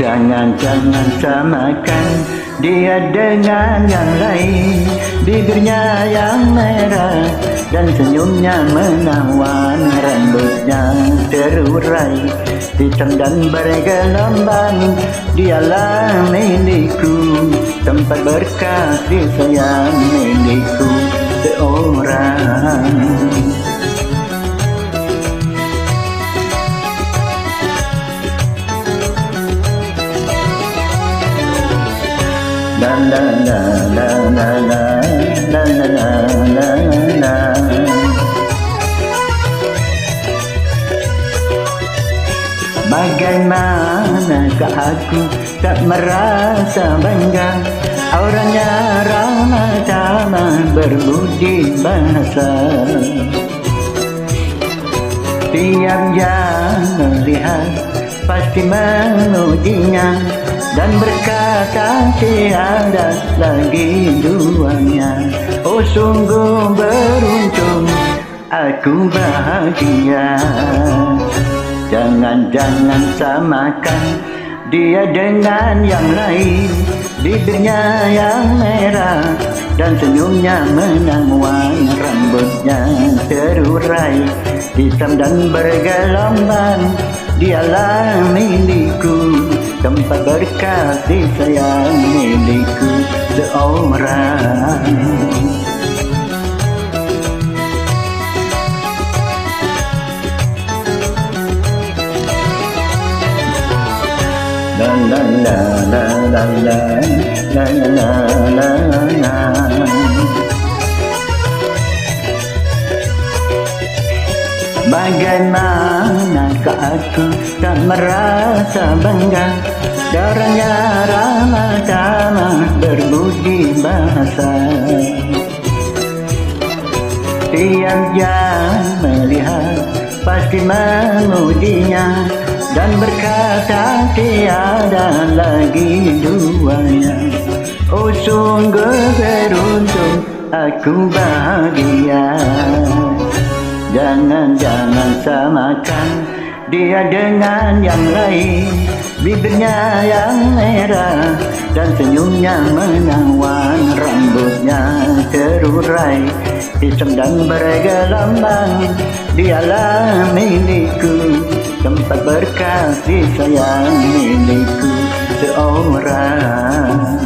Jangan-jangan samakan. Dia dengan yang lain. Bibirnya yang merah dan senyumnya menawan. Rambutnya terurai hitam dan bergelombang. Dialah milikku tempat berkasih sayang milikku seorang Bagaimanakah aku tak merasa bangga? Orangnya ramah tamah berbudi bahasa. Tiap yang melihat pasti memujinya dan berkata tiada lagi duanya Oh sungguh beruntung aku bahagia. Jangan-jangan samakan dia dengan yang lain. Bibirnya yang merah dan senyumnya menangwan Rambutnya terurai hitam dan bergelombang. Dialah milikku tempat berkasih sayang milikku seorang la la la la la la la la la la Bagaimanakah aku tak merasa bangga. Darahnya ramah tamah berbudi bahasa. Tiap yang melihat pasti memujinya dan berkata tiada lagi duanya. Oh sungguh beruntung aku bahagia. Jangan-jangan samakan dia dengan yang lain Bibirnya yang merah dan senyumnya menawan Rambutnya terurai. Hitam dan bergelombang Dialah milikku. Tempat berkasih sayang milikku seorang